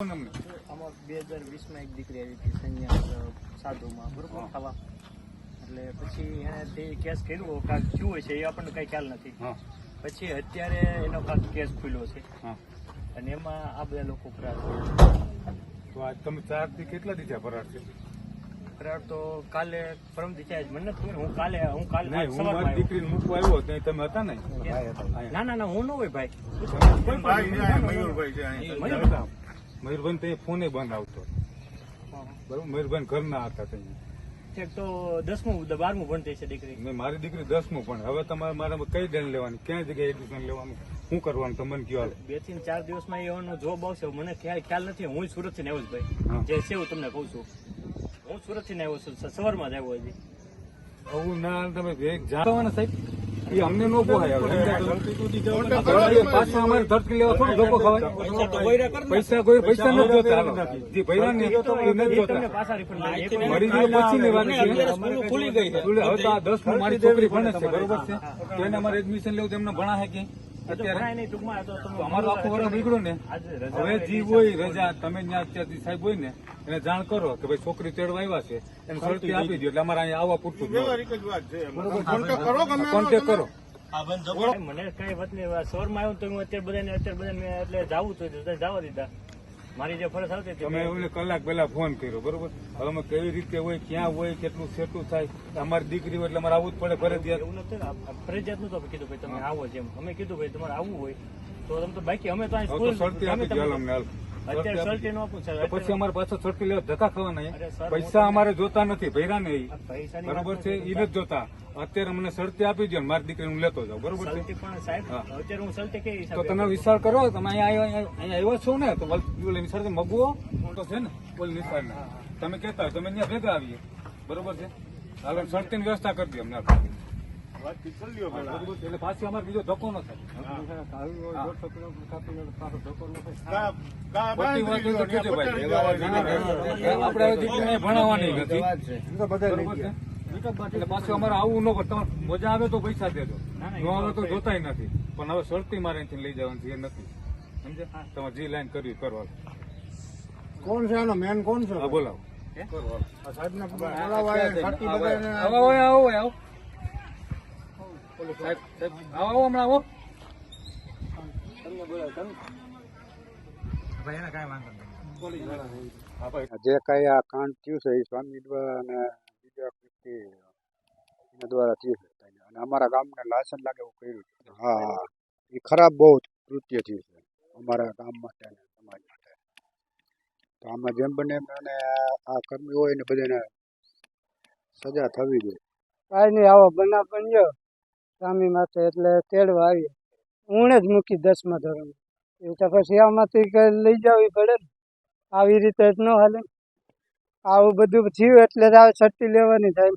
અમને આમાં બે હજાર વીસમાં એક દીકરી આવી હતી સંન્યાસ સાધુમાં બરોબર? ખાવા. એટલે પછી એણે તે કેસ કર્યો કાંક થયું હોય છે એ આપણને કઈ ખ્યાલ નથી. પછી અત્યારે એનો કાંક કેસ ખુલ્યો છે. અને એમાં આ બધા લોકો ફરાર છે. તો આજ તમે ચારથી કેટલા દીધા ફરાર છે? ફરાર તો કાલે પરમ જ મને નથી ખબર હું કાલે હું કાલે હું મૂકવા આવ્યો ત્યાં તમે હતા ને? ના ના ના હું ન હોય ભાઈ. મયુરભાઈ છે મયુરભાઈ. મયુરભાઈ ત્યાં ફોને બંધ આવતો બરોબર? મયુરભાઈ ઘરના હતા ત્યાં તો દસમું બારમું ભણતી છે દીકરી. મેં મારી દીકરી દસમું પણ હવે તમારે મારે કઈ ડેન લેવાની? ક્યાં જગ્યાએ એડમિશન લેવાનું? શું કરવાનું? તમને કયો હાલે. બેથી ચાર દિવસમાં એવાનો જોબ આવશે. મને ખ્યાલ ખ્યાલ નથી. હું સુરતથી આવ્યો ભાઈ. જે છે હું તમને કહું છું. હું સુરતથી આવ્યો છું. સવારમાં જ આવ્યો હજી. આવું ના તમે એક જાણવાના સાહેબ એ અમને ન પોહાય હવે. અમારે લેવા થોડું પૈસા કોઈ પૈસા નથી જોતા ને નથી જોતા. પાછા મરી પછી ની ગઈ હવે તો આ દસ મારી છોકરી ભણે છે, બરોબર છે? તો એને અમારે એડમિશન લેવું તો એમને ભણા હે કે અમારો આખો વર્ષ નીકળ્યો ને હવે હોય રજા તમે સાહેબ હોય ને એને જાણ કરો કે ભાઈ છોકરી તેડવા આવ્યા છે એને સળતી આપી દો એટલે અમારે અહીંયા આવવા પૂરતું કોન્ટેક કરો મને કઈ વાત નહીં સવારમાં આવ્યો તો હું અત્યારે બધાને અત્યારે બધાને મેં એટલે જવું તો જવા દીધા. મારી જે ફરજ આવતી તમે એમને કલાક પહેલા ફોન કર્યો બરોબર? હવે અમે કેવી રીતે હોય ક્યાં હોય કેટલું સેટું થાય અમારી દીકરી હોય એટલે અમારે આવવું જ પડે ફરજિયાત. એવું નથી ફરજિયાત નતું કીધું ભાઈ તમે આવો જેમ. અમે કીધું ભાઈ તમારે આવવું હોય તો તમે તો બાકી અમે તો સ્કૂલ અમે પછી અમારે પાછો સળતી લેવા ધક્કા ખાવાના નહીં. પૈસા અમારે જોતા નથી ભૈરા ને ઈ. બરોબર છે? એ નથી જોતા. અત્યારે અમને સળતી આપી દો મારી દીકરી હું લેતો જાઉં. બરોબર છે? તો તમે વિચાર કરો તમે અહીંયા આવ્યા અહીંયા આવ્યા છો ને તો નિશાળ મગવો તો છે ને ઓલી નિશાળ તમે કહેતા હોય તમે ત્યાં ભેગા આવીએ. બરોબર છે? હાલો સળતીની વ્યવસ્થા કરી દો અમને એટલે પાછી અમારે બીજો ધક્કો ન થાય. દીકરીને ભણાવવાની નથી? એટલે પાછું અમારે આવું ન પડે તમારે મજા આવે તો પૈસા દેજો. ન આવે તો જોતાય નથી. પણ હવે શરતી મારે અહીંથી લઈ જવાનું છે એ નથી. સમજે તમારે જે લાઈન કર્યું કરવા કોણ છે આનો? મેન કોણ છે? હા બોલાવો. સાહેબ ને બોલાવો આવો આવો. સાહેબ સાહેબ આવો આવો હા ભાઈ. જે કઈ આ કાંડ થયું છે એ સ્વામી દ્વારા અને બીજા વ્યક્તિ એના દ્વારા થયું છે અને અમારા ગામને લાયસન્સ લાગે એવું કર્યું છે. હા હા એ ખરાબ બહુ કૃત્ય થયું છે અમારા ગામ માટે અને સમાજ માટે. તો આમાં જેમ બને એમ અને આ- આ કર્મી હોય ને બધાને સજા થવી જોઈએ. કાંઈ નહીં આવો બનાવ બન્યો. સ્વામી માથે એટલે તેડવા આવીએ. ઊણે જ મૂકી દસમા ધોરણ એ તો પછી આમાંથી કંઈ લઈ જવી પડે આવી રીતે જ ન હાલે. આવું બધું થયું એટલે જ આવે છઠ્ઠી લેવાની થાય.